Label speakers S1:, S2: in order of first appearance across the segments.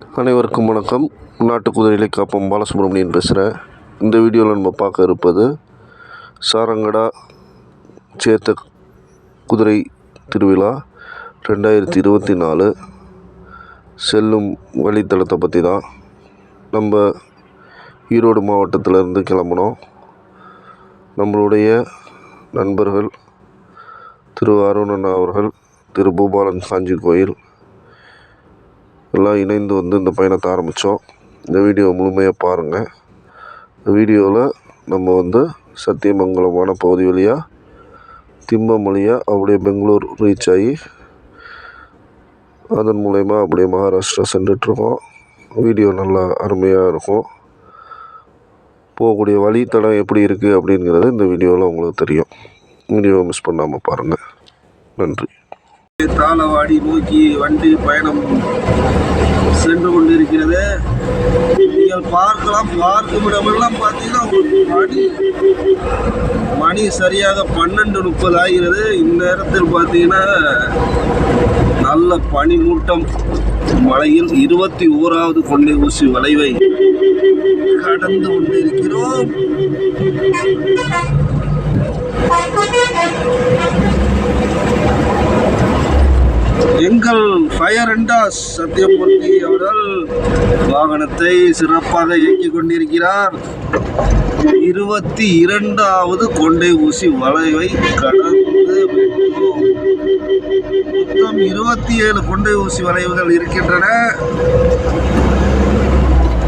S1: அனைவருக்கும் வணக்கம். நாட்டு குதிரைகளை காப்போம் பாலசுப்ரமணியன் பேசுகிறேன் இந்த வீடியோவில் நம்ம பார்க்க இருப்பது சாரங்கடா சேத்த குதிரை திருவிழா ரெண்டாயிரத்தி இருபத்தி நாலு செல்லும் வழித்தடத்தை பற்றி தான் நம்ம ஈரோடு மாவட்டத்திலேருந்து கிளம்புனோம். நம்மளுடைய நண்பர்கள் திரு அருணன் அவர்கள் திரு பூபாலன் காஞ்சி கோயில் எல்லாம் இணைந்து வந்து இந்த பயணத்தை ஆரம்பித்தோம். இந்த வீடியோ முழுமையாக பாருங்கள். இந்த வீடியோவில் நம்ம வந்து சத்தியமங்கலமான பகுதி வழியாக திம்பம் வழியாக அப்படியே பெங்களூர் ரீச் ஆகி அதன் மூலயமா அப்படியே மகாராஷ்டிரா சென்றுட்ருக்கோம் வீடியோ நல்லா அருமையாக இருக்கும். போகக்கூடிய வழித்தடம் எப்படி இருக்குது அப்படிங்கிறது இந்த வீடியோவில் உங்களுக்கு தெரியும். வீடியோவை மிஸ் பண்ணாமல் பாருங்கள். நன்றி.
S2: தாளவாடி நோக்கி வண்டி பயணம் சென்று கொண்டிருக்கிறது. நீங்கள் பார்க்கலாம் பார்க்கும் இடமெல்லாம் பார்த்தீங்கன்னா மணி மணி சரியாக பன்னெண்டு முப்பது ஆகிறது. இந்நேரத்தில் பார்த்தீங்கன்னா நல்ல பனிமூட்டம் மழையில் இருபத்தி ஓராவது கொண்டை ஊசி வளைவை கடந்து கொண்டிருக்கிறோம். எங்கள் ஃபயர் அண்டாஸ் சத்தியமூர்த்தி அவர்கள் வாகனத்தை சிறப்பாக இயக்கிக் கொண்டிருக்கிறார். இருபத்தி இரண்டாவது கொண்டை ஊசி வளைவை கடந்து மொத்தம் இருபத்தி ஏழு கொண்டை ஊசி வளைவுகள் இருக்கின்றன.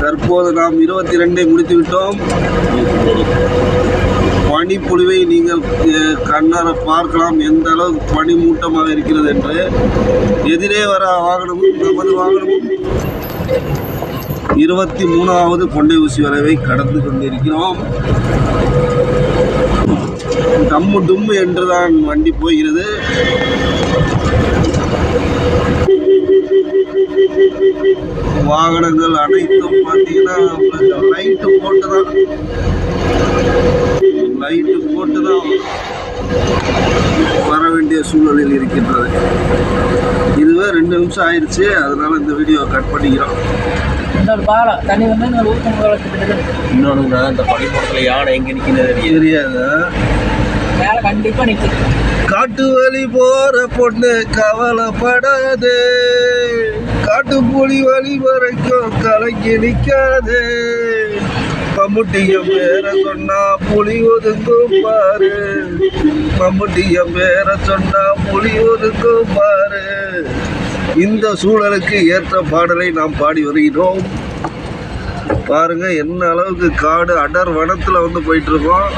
S2: தற்போது நாம் இருபத்தி ரெண்டை முடித்துவிட்டோம். பனிப்பொழிவை நீங்கள் கண்ணார பார்க்கலாம். எந்த அளவுக்கு பனிமூட்டமாக இருக்கிறது என்று எதிரே வர வாகனமும் நமது வாகனமும் இருபத்தி மூணாவது கொண்டை ஊசி வரைவை கடந்து கொண்டிருக்கிறோம். டம்மு டும்மு என்றுதான் வண்டி போகிறது. வாகனங்கள் அனைத்தும் பார்த்தீங்கன்னா லைட்டு போட்டு தான் லைட்டு போட்டு தான் வர வேண்டிய சூழலில் இருக்கின்றது. இதுவே ரெண்டு நிமிஷம் ஆயிடுச்சு அதனால இந்த வீடியோ கட் பண்ணிக்கிறோம்.
S3: இன்னொரு பாலம் தண்ணி வந்து
S4: இன்னொன்று இந்த பனிமூட்டத்தில் யானை எங்கே நிற்கிறது தெரியாது.
S3: மேலே கண்டிப்பாக நிற்குது
S2: காட்டு வழி போற பொண்ணு கவலைப்படாதே. காட்டு புலி வழி வரைக்கும் கலங்கி நிற்காதே மம்முட்டிய பேர சொன்னா புலி ஒதுங்கும் பாரு. மம்முட்டிய பேர சொன்னா புலி ஒதுங்கும் பாரு. இந்த சூழலுக்கு ஏற்ற பாடலை நாம் பாடி வருகிறோம். பாருங்க என்ன அளவுக்கு காடு அடர் வனத்துல வந்து போயிட்டு இருக்கோம்.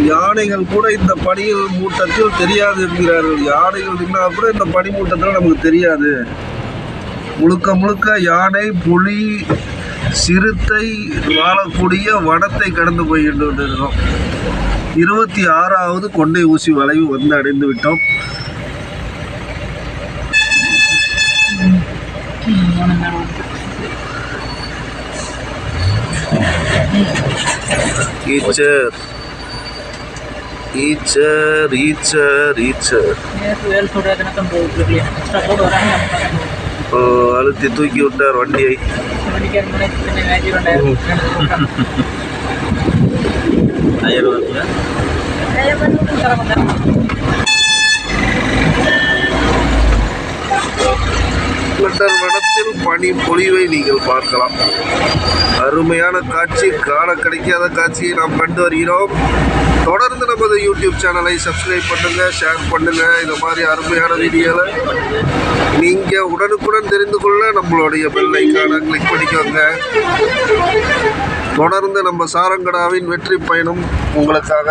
S2: யானைகள் கூட இந்த பனி மூட்டத்தில் தெரியாது என்கிறார்கள் யானைகள் நின்னா கூட இந்த பனி மூட்டத்தில் நமக்கு தெரியாது. முழுக்க முழுக்க யானை புலி சிறுத்தை வாழக்கூடிய வனத்தை கடந்து போய்கிட்டு இருக்கோம் இருபத்தி ஆறாவது கொண்டை ஊசி வளைவு வந்து அடைந்து விட்டோம். ஈச்சர் टीचर
S3: टीचर टीचर ಅಳುತ್ತಿ ತೂಕಿ
S4: ಉಂಟಾರು ವಂಡಿ
S2: ಮಟರ್ ಮೇಡಮ್ பனி பொழிவை நீங்கள் பார்க்கலாம். அருமையான காட்சி காண கிடைக்காத காட்சியை நாம் கண்டு வருகிறோம். தொடர்ந்து நமது யூடியூப் சேனலை சப்ஸ்கிரைப் பண்ணுங்க ஷேர் பண்ணுங்க. இந்த மாதிரி அருமையான வீடியோவில் நீங்க உடனுக்குடன் தெரிந்து கொள்ள நம்மளுடைய பெல் ஐக்கானை கிளிக் பண்ணிக்கோங்க. தொடர்ந்து நம்ம சாரங்கடாவின் வெற்றி பயணம் உங்களுக்காக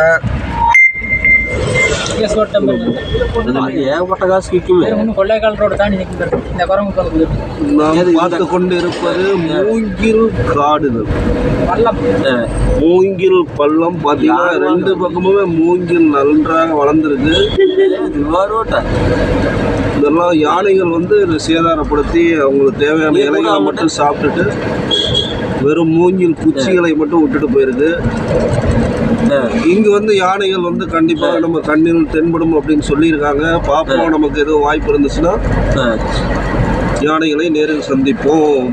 S4: ஏகப்பட்ட காசு விற்குமே
S3: கொள்ளைக்கால் ரோடு தாண்டி நிற்கிறது இந்த குரங்கு
S2: நாம் பார்த்து கொண்டு இருப்பது மூங்கில் காடுகள்
S3: வல்லம்.
S2: மூங்கில் பள்ளம் பார்த்தீங்கன்னா ரெண்டு பக்கமுமே மூங்கில் நன்றாக வளர்ந்துருக்கு. இதெல்லாம் யானைகள் வந்து சேதாரப்படுத்தி அவங்களுக்கு தேவையான இலைகளை மட்டும் சாப்பிட்டுட்டு வெறும் மூங்கில் குச்சிகளை மட்டும் விட்டுட்டு போயிருக்கு இங்க வந்து யானைகள் வந்து கண்டிப்பாக நம்ம கண்ணில் தென்படும் அப்படின்னு சொல்லியிருக்காங்க. பார்ப்போம் நமக்கு எதுவும் வாய்ப்பு இருந்துச்சுன்னா யானைகளை நேரில் சந்திப்போம்.